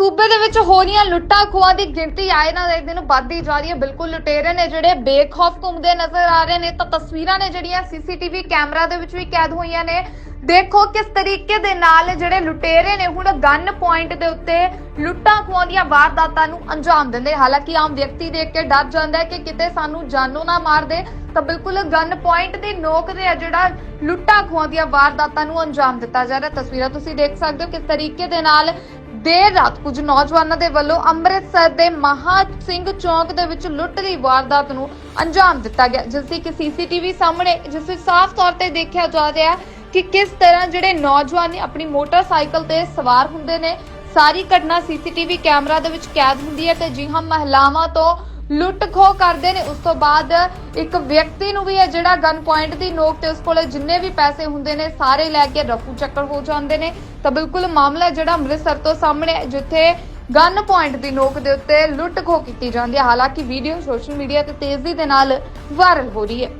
ਸੂਬੇ ਦੇ ਵਿੱਚ ਹੋ ਰਹੀਆਂ ਲੁੱਟਾਂ ਖੋਹਾਂ ਦੀ ਗਿਣਤੀ ਆਏ ਨਾ ਦਿਨ ਵੱਧਦੀ ਜਾ ਰਹੀ ਹੈ। ਬਿਲਕੁਲ ਲੁਟੇਰੇ ਨੇ ਜਿਹੜੇ ਬੇਖੌਫ ਘੁੰਮਦੇ ਨਜ਼ਰ ਆ ਰਹੇ ਨੇ, ਤਾਂ ਤਸਵੀਰਾਂ ਨੇ ਜਿਹੜੀਆਂ ਸੀਸੀਟੀਵੀ ਕੈਮਰਾ ਦੇ ਵਿੱਚ ਵੀ ਕੈਦ ਹੋਈਆਂ ਨੇ। ਦੇਖੋ ਕਿਸ ਤਰੀਕੇ ਦੇ ਨਾਲ ਜਿਹੜੇ ਲੁਟੇਰੇ ਨੇ ਹੁਣ ਗਨ ਪੁਆਇੰਟ ਦੇ ਉੱਤੇ ਲੁੱਟਾਂ ਖੋਹਾਂ ਦੀਆਂ ਵਾਰਦਾਤਾਂ ਨੂੰ ਅੰਜਾਮ ਦਿੰਦੇ ਹਾਲਾਂਕਿ ਆਮ ਵਿਅਕਤੀ ਦੇਖ ਕੇ ਡਰ ਜਾਂਦਾ ਹੈ ਕਿ ਕਿਤੇ ਸਾਨੂੰ ਜਾਨੋਂ ਨਾ ਮਾਰ ਦੇ, ਤਾਂ ਬਿਲਕੁਲ ਗਨ ਪੁਆਇੰਟ ਦੀ ਨੋਕ ਤੇ ਆ ਜਿਹੜਾ ਲੁੱਟਾਂ ਖੋਹਾਂ ਦੀਆਂ ਵਾਰਦਾਤਾਂ ਨੂੰ ਅੰਜਾਮ ਦਿੱਤਾ ਜਾ ਰਿਹਾ। ਤਸਵੀਰਾਂ ਤੁਸੀਂ ਦੇਖ ਸਕਦੇ ਹੋ ਕਿਸ ਤਰੀਕੇ ਦੇ ਨਾਲ ਦੇਰ ਰਾਤ ਕੁਝ ਨੌਜਵਾਨਾਂ ਦੇ ਵੱਲੋਂ ਅੰਮ੍ਰਿਤਸਰ ਦੇ ਮਹਾ ਸਿੰਘ ਚੌਂਕ ਦੇ ਵਿੱਚ ਲੁੱਟ ਦੀ ਵਾਰਦਾਤ ਨੂੰ ਅੰਜਾਮ ਦਿੱਤਾ ਗਿਆ, ਜਿਸ ਦੀ ਕਿ ਸੀਸੀਟੀਵੀ ਸਾਹਮਣੇ, ਜਿਸ ਵਿੱਚ ਸਾਫ਼ ਤੌਰ ਤੇ ਦੇਖਿਆ ਜਾ ਰਿਹਾ ਕਿ ਕਿਸ ਤਰ੍ਹਾਂ ਜਿਹੜੇ ਨੌਜਵਾਨ ਨੇ ਆਪਣੀ ਮੋਟਰਸਾਈਕਲ ਤੇ ਸਵਾਰ ਹੁੰਦੇ ਨੇ। ਸਾਰੀ ਘਟਨਾ ਸੀਸੀਟੀਵੀ ਕੈਮਰਾ ਦੇ ਵਿੱਚ ਕੈਦ ਹੁੰਦੀ ਹੈ ਤੇ ਜੀ ਹਾਂ ਮਹਿਲਾਵਾਂ ਤੋਂ ਲੁੱਟ ਖੋਹ ਕਰਦੇ ਨੇ। ਉਸ ਤੋਂ ਬਾਅਦ ਇੱਕ ਵਿਅਕਤੀ ਨੂੰ ਵੀ ਹੈ ਜਿਹੜਾ ਗਨ ਪੁਆਇੰਟ ਦੀ ਨੋਕ ਤੇ ਉਸ ਕੋਲੇ ਜਿੰਨੇ ਵੀ ਪੈਸੇ ਹੁੰਦੇ ਨੇ ਸਾਰੇ ਲੈ ਕੇ ਰਫੂ ਚੱਕਰ ਹੋ ਜਾਂਦੇ ਨੇ। ਤਾਂ ਬਿਲਕੁਲ ਮਾਮਲਾ ਜਿਹੜਾ ਅੰਮ੍ਰਿਤਸਰ ਤੋਂ ਸਾਹਮਣੇ ਹੈ, ਜਿੱਥੇ ਗਨ ਪੁਆਇੰਟ ਦੀ ਨੋਕ ਦੇ ਉੱਤੇ ਲੁੱਟ ਖੋਹ ਕੀਤੀ ਜਾਂਦੀ ਹੈ। ਹਾਲਾਂਕਿ ਵੀਡੀਓ ਸੋਸ਼ਲ ਮੀਡੀਆ ਤੇ ਤੇਜ਼ੀ ਦੇ ਨਾਲ ਵਾਇਰਲ ਹੋ ਰਹੀ ਹੈ।